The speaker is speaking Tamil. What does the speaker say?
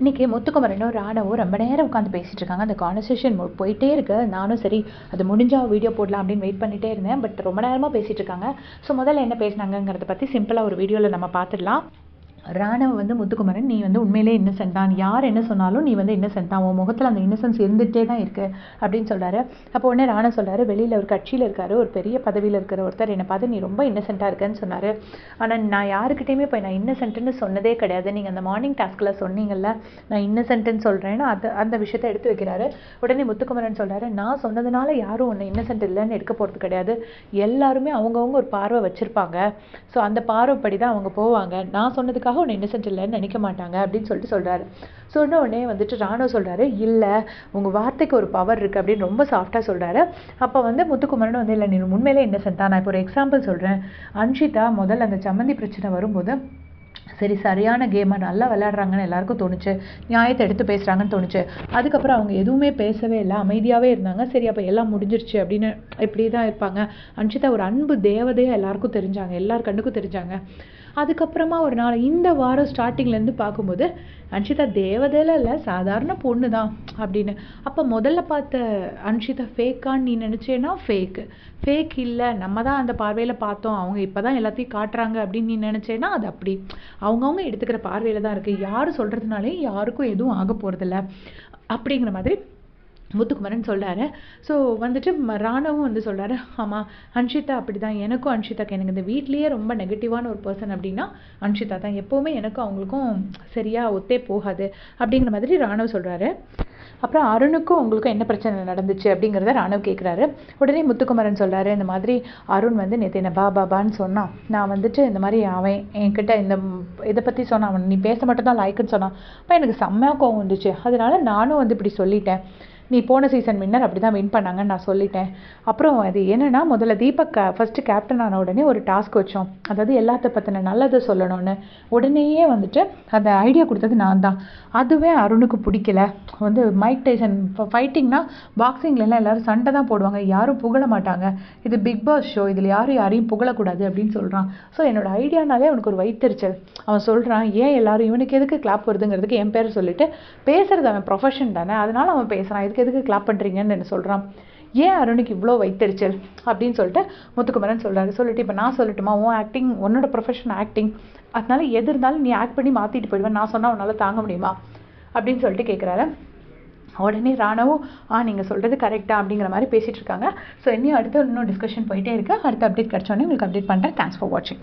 இன்றைக்கி முத்துக்குமரனும் ராணவும் ரொம்ப நேரம் உட்காந்து பேசிகிட்டு இருக்காங்க. அந்த கான்வர்சேஷன் போயிட்டே இருக்கு. நானும் சரி அது முடிஞ்சால் வீடியோ போடலாம் அப்படின்னு வெயிட் பண்ணிகிட்டே இருந்தேன். பட் ரொம்ப நேரமாக பேசிகிட்டு இருக்காங்க. ஸோ முதல்ல என்ன பேசினாங்கங்கிறத பற்றி சிம்பிளாக ஒரு வீடியோவில் நம்ம பார்த்துடலாம். ராணவ வந்து முத்துக்குமரன் நீ வந்து உண்மையிலே இன்னசென்ட் தான். யார் என்ன சொன்னாலும் நீ வந்து இன்னசென்ட் தான். உன் முகத்தில் அந்த இன்னசென்ஸ் இருந்துகிட்டே தான் இருக்கு அப்படின்னு சொல்கிறாரு அப்போ உடனே ராணா சொல்கிறாரு வெளியில் ஒரு கட்சியில் இருக்காரு ஒரு பெரிய பதவியில் இருக்கிற ஒருத்தர் என்னை பார்த்து நீ ரொம்ப இன்னசென்ட்டாக இருக்கேன்னு சொன்னார். ஆனால் நான் யாருக்கிட்டையுமே போய் நான் இன்னசென்ட்டுன்னு சொன்னதே கிடையாது. நீங்கள் அந்த மார்னிங் டாஸ்கில் சொன்னீங்கல்ல நான் இன்னசென்ட்டுன்னு சொல்கிறேன்னு அந்த அந்த விஷயத்தை எடுத்து வைக்கிறாரு. உடனே முத்துக்குமரன் சொல்கிறாரு நான் சொன்னதுனால யாரும் ஒன்று இன்னசென்ட் இல்லைன்னு எடுக்க போகிறது கிடையாது. எல்லாருமே அவங்கவுங்க ஒரு பார்வை வச்சுருப்பாங்க. ஸோ அந்த பார்வைப்படி தான் அவங்க போவாங்க. நான் சொன்னதுக்காக உன்னை இன்னசென்ட் இல்லைன்னு நினைக்க மாட்டாங்க அப்படின்னு சொல்லிட்டு சொல்கிறாரு சொன்ன உடனே வந்துட்டு ராணோ சொல்கிறாரு இல்லை உங்கள் வார்த்தைக்கு ஒரு பவர் இருக்குது அப்படின்னு ரொம்ப சாஃப்டாக சொல்கிறாரு அப்போ வந்து முத்துக்குமரன் வந்து இல்லை நீ உண்மையிலே இன்னசென்ட் தான். நான் இப்போ ஒரு எக்ஸாம்பிள் சொல்கிறேன் அன்ஷிதா முதல்ல அந்த சம்மந்தி பிரச்சனை வரும்போது சரி சரியான கேமை நல்லா விளையாடுறாங்கன்னு எல்லாருக்கும் தோணுச்சு. நியாயத்தை எடுத்து பேசுகிறாங்கன்னு தோணுச்சு. அதுக்கப்புறம் அவங்க எதுவுமே பேசவே இல்லை அமைதியாகவே இருந்தாங்க. சரி அப்போ எல்லாம் முடிஞ்சிருச்சு அப்படின்னு இப்படி தான் இருப்பாங்க. அன்ஷிதா ஒரு அன்பு தேவதையாக எல்லாருக்கும் தெரிஞ்சாங்க. எல்லார் கண்ணுக்கும் தெரிஞ்சாங்க. அதுக்கப்புறமா ஒரு நாள் இந்த வாரம் ஸ்டார்டிங்லேருந்து பார்க்கும்போது அன்ஷிதா தேவதையில இல்லை சாதாரண பொண்ணு தான் அப்படின்னு. அப்போ முதல்ல பார்த்த அன்ஷிதா ஃபேக்கான்னு நீ நினச்சேன்னா ஃபேக்கு ஃபேக் இல்லை நம்ம தான் அந்த பார்வையில் பார்த்தோம். அவங்க இப்போ தான் எல்லாத்தையும் காட்டுறாங்க அப்படின்னு நீ நினச்சேன்னா அது அப்படி. அவங்கவுங்க எடுத்துக்கிற பார்வையில் தான் இருக்குது யார் சொல்கிறதுனாலே யாருக்கும் எதுவும் ஆக போகிறதில்ல அப்படிங்கிற மாதிரி முத்துக்குமரன் சொல்கிறாரு ஸோ வந்துட்டு ராணவும் வந்து சொல்கிறாரு ஆமாம் அன்ஷிதா அப்படி தான் எனக்கும் அன்ஷிதாக்கு எனக்கு இந்த வீட்லேயே ரொம்ப நெகட்டிவான ஒரு பர்சன் அப்படின்னா அன்ஷிதா தான். எப்போவுமே எனக்கும் அவங்களுக்கும் சரியாக ஒத்தே போகாது. அப்படிங்கிற மாதிரி ராணவ் சொல்கிறாரு அப்புறம் அருணுக்கும் உங்களுக்கும் என்ன பிரச்சனை நடந்துச்சு அப்படிங்கிறத ராணவ் கேட்குறாரு உடனே முத்துக்குமரன் சொல்கிறாரு இந்த மாதிரி அருண் வந்து நேற்று என்ன பா பாபான்னு சொன்னான். நான் வந்துட்டு இந்த மாதிரி அவன் என்கிட்ட இந்த இதை பற்றி சொன்னான். அவன் நீ பேச மட்டும் தான் லாய்க்குன்னு சொன்னான். அப்போ எனக்கு செம்மையாக கோவம் வந்துச்சு. அதனால நானும் வந்து இப்படி சொல்லிட்டேன். நீ போன சீசன் வின்னர் அப்படி தான் வின் பண்ணாங்கன்னு நான் சொல்லிட்டேன். அப்புறம் அது என்னென்னா முதல்ல தீபக் ஃபஸ்ட்டு கேப்டன் ஆன உடனே ஒரு டாஸ்க் வச்சோம். அதாவது எல்லாத்த பற்றின நல்லதை சொல்லணும்னு. உடனேயே வந்துட்டு அந்த ஐடியா கொடுத்தது நான் தான். அதுவே அருணுக்கு பிடிக்கல. வந்து மைக் டைசன் ஃபைட்டிங்னா பாக்ஸிங்லலாம் எல்லோரும் சண்டை தான் போடுவாங்க. யாரும் புகழ மாட்டாங்க. இது பிக் பாஸ் ஷோ இதில் யாரும் யாரையும் புகழக்கூடாது அப்படின்னு சொல்கிறான் ஸோ என்னோடய ஐடியானாலே அவனுக்கு ஒரு வைத்தறிச்சல். அவன் சொல்கிறான் ஏன் எல்லோரும் இவனுக்கு எதுக்கு கிளாப் வருதுங்கிறதுக்கு என் பேர் சொல்லிட்டு பேசுறது அவன் ப்ரொஃபஷன் தானே. அதனால அவன் பேசுகிறான் இதுக்கு எதுக்கு கிளாப் பண்ணுறீங்கன்னு என்ன சொல்கிறான் ஏன் அருணுக்கு இவ்வளோ வைத்தறிச்சல் அப்படின்னு சொல்லிட்டு முத்துக்குமரன் சொல்கிறாரு சொல்லிட்டு இப்போ நான் சொல்லட்டுமா? உன் ஆக்டிங் உன்னோட ப்ரொஃபஷன் ஆக்டிங் அதனால எது இருந்தாலும் நீ ஆக்ட் பண்ணி மாற்றிட்டு போயிடுவேன். நான் சொன்னால் உன்னால் தாங்க முடியுமா? அப்படின்னு சொல்லிட்டு கேட்குறாரு உடனே ராணவும் ஆ நீங்கள் சொல்கிறது கரெக்டாக அப்படிங்கிற மாதிரி பேசிகிட்டு இருக்காங்க. ஸோ இன்னும் அடுத்து இன்னும் டிஸ்கஷன் போயிட்டே இருக்குது அடுத்த அப்டேட் கிடச்சோன்னே உங்களுக்கு அப்டேட் பண்ணுறேன் தேங்க்ஸ் ஃபார் வாட்சிங்